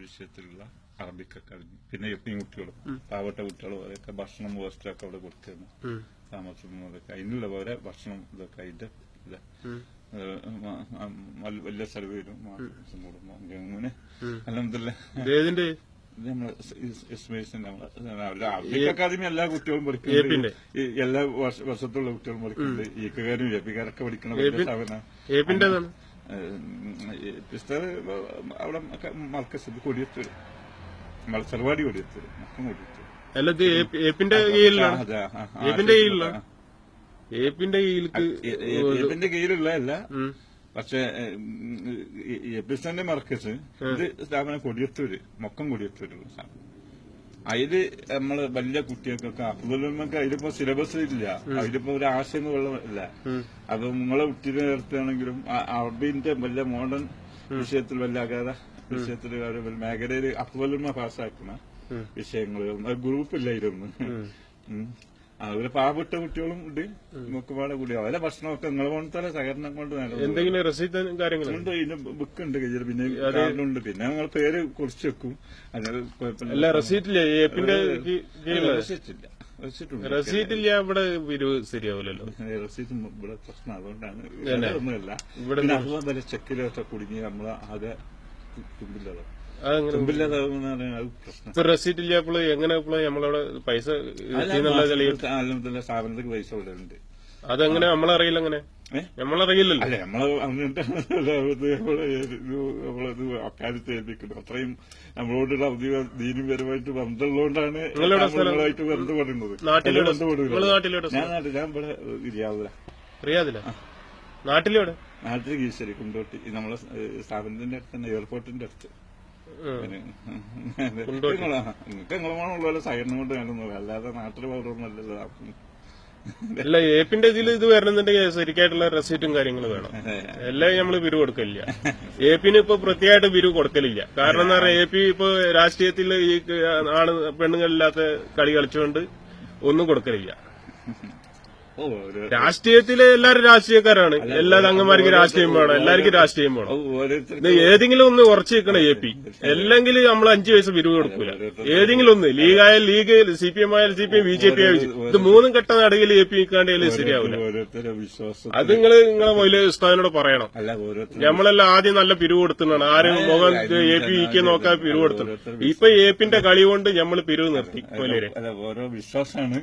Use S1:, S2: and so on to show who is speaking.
S1: വിഷയത്തിലുള്ള arabica academy പിന്നെ എപ്പിയും കുട്ടികളും പാവട്ട കുട്ടികളും അവരൊക്കെ ഭക്ഷണം വസ്ത്രമൊക്കെ അവിടെ കൊടുത്തിരുന്നു. താമസം അതൊക്കെ അതിനുള്ള പോലെ ഭക്ഷണം ഇതൊക്കെ അതിന്റെ ഇത് വലിയ ചെലവ് വരും കൂടുമ്പോ അങ്ങനെ അല്ലെന്തല്ലേ അക്കാദമി എല്ലാ കുട്ടികളും? പഠിക്കുന്നുണ്ട് എല്ലാ വർഷ- വർഷത്തുള്ള കുട്ടികളും പഠിക്കുന്നുണ്ട് ഈക്കുകാരും എപ്പിക്കാരൊക്കെ പഠിക്കണ മക്കം കൊടിയത്തൂർ
S2: അല്ല ഇത് ഏപ്പിന്റെ കീഴിലാണ് ഏപ്പിന്റെ കീഴിലാണ്. ഏപ്പിന്റെ
S1: ഏ- ഏ- ഏപ്പിന്റെ കീഴിലുള്ള അല്ല. പക്ഷെ എപ്പിസ്റ്റന്റെ മർക്കസ് ഇത് സ്ഥാപനം കൊടിയത്തൂര് മൊക്കം കൊടിയത്തൂരുള്ള സ്ഥാപനം അതിൽ നമ്മൾ വലിയ കുട്ടികൾക്കൊക്കെ അബ്ദുൽമക്ക് അതിലിപ്പോ സിലബസ് ഇല്ല. അതിലിപ്പോ ഒരു ആശയം ഇല്ല. അപ്പൊ നിങ്ങളെ കുട്ടീനെ നിർത്തുകയാണെങ്കിലും അറബിന്റെ വലിയ മോഡേൺ വിഷയത്തിൽ വലിയ അഗാധ വിഷയത്തിൽ മേഖലയിൽ അഫ്വലുമ പാസ്സാക്കുന്ന വിഷയങ്ങൾ ഗ്രൂപ്പില്ലായിരുന്നു. അതുപോലെ പാവപ്പെട്ട കുട്ടികളും ഉണ്ട്. നോക്കുപാടെ കൂടി. അവരെ ഭക്ഷണമൊക്കെ നിങ്ങളെ പോലത്തെ സഹകരണം കൊണ്ട്
S2: എന്തെങ്കിലും റെസീറ്റ് കാര്യങ്ങളും?
S1: ഉണ്ട് ഇതിന് ബുക്ക് ഉണ്ട് കയ്യിൽ പിന്നെ ഉണ്ട്. പിന്നെ നിങ്ങൾ പേര് കുറിച്ച് വെക്കും. അങ്ങനെ
S2: അല്ല റെസീറ്റില്ല ഏപ്പിന്റെ കീ- കീഴിൽ?
S1: റെസിറ്റ് ഇല്ല. റെസിറ്റ്
S2: ഇല്ല ഇവിടെ പിരിവ് ശരിയാവില്ലല്ലോ.
S1: റെസീറ്റ് ഇവിടെ പ്രശ്നം അതുകൊണ്ടാണ്. ഒന്നുമല്ല.
S2: ഇവിടെ
S1: പിന്നെ അതുപോലെ ചെക്കിലൊക്കെ കുടുങ്ങി നമ്മൾ ആകെ തുമ്പില്ലാതെ
S2: റെസീറ്റ് ഇല്ല അപ്പോൾ എങ്ങനെ ഇപ്പോൾ നമ്മളവിടെ പൈസ
S1: സ്ഥാപനത്തിന് പൈസ വിടലുണ്ട്
S2: അതെങ്ങനെ? നമ്മളറിയില്ല അങ്ങനെ? നമ്മളറിയില്ലല്ലോ.
S1: അല്ല നമ്മൾ അങ്ങനത്തെ നമ്മളത് അക്കാര്യത്തെ ഏൽപ്പിക്കുന്നു. അത്രയും നമ്മളോടുള്ള ഔദ്യോഗിക ദീനപരമായിട്ട് ബന്ധമുള്ളതുകൊണ്ടാണ് നമ്മളായിട്ട് ബന്ധപ്പെടുന്നത്. ഞാൻ നാട്ടിൽ ഞാൻ ഇവിടെ
S2: നാട്ടിലെവിടെ?
S1: നാട്ടിൽ കീശരി കുണ്ടോട്ടി നമ്മളെ സ്ഥാപനത്തിന്റെ അടുത്ത് തന്നെ എയർപോർട്ടിന്റെ അടുത്ത്. നിങ്ങൾക്ക് നിങ്ങളെ കൊണ്ട് കാണുന്നത് അല്ലാതെ നാട്ടിൽ
S2: അല്ല ഏപ്പിന്റെ ഇതിൽ ഇത് വരണമെന്നുണ്ടെങ്കിൽ ശരിക്കായിട്ടുള്ള റെസീറ്റും കാര്യങ്ങളും വേണം. എല്ലാം നമ്മൾ ബിരു കൊടുക്കലില്ല. ഏപ്പിന് ഇപ്പൊ പ്രത്യേകമായിട്ട് ബിരു കൊടുക്കലില്ല. കാരണം എന്താ പറയാ എ പി ഇപ്പൊ രാഷ്ട്രീയത്തിൽ ഈ ആണ് പെണ്ണുങ്ങളില്ലാത്ത കളി കളിച്ചുകൊണ്ട് ഒന്നും കൊടുക്കലില്ല. രാഷ്ട്രീയത്തിലെ എല്ലാവരും രാഷ്ട്രീയക്കാരാണ്. എല്ലാ തങ്ങന്മാർക്കും രാഷ്ട്രീയം വേണം. എല്ലാവർക്കും രാഷ്ട്രീയം വേണം. ഏതെങ്കിലും ഒന്ന് ഉറച്ചു നിൽക്കണം എ പി. അല്ലെങ്കിൽ നമ്മൾ അഞ്ചു വയസ്സ് പിരിവ് കൊടുക്കൂല. ഏതെങ്കിലും ഒന്ന് ലീഗ് ആയാലും ലീഗ് സി പി എം ആയാലും C P M B J P ആയാലും ഇത് മൂന്നും ഘട്ട നടുകിൽ എ പി നിൽക്കാണ്ടെങ്കിൽ ശരിയാവില്ല. അത് നിങ്ങൾ നിങ്ങളെ മൊയിൽ ഉസ്താദിനോട് പറയണം. നമ്മളെല്ലാം ആദ്യം നല്ല പിരിവ് കൊടുത്തുന്നതാണ് ആരും മുഖം എ പി ഇക്ക് നോക്കാൻ പിരിവ് കൊടുത്തു ഇപ്പൊ എ പിന്റെ കളി കൊണ്ട് നമ്മൾ പിരിവ് നിർത്തി.
S1: ഓരോ വിശ്വാസമാണ്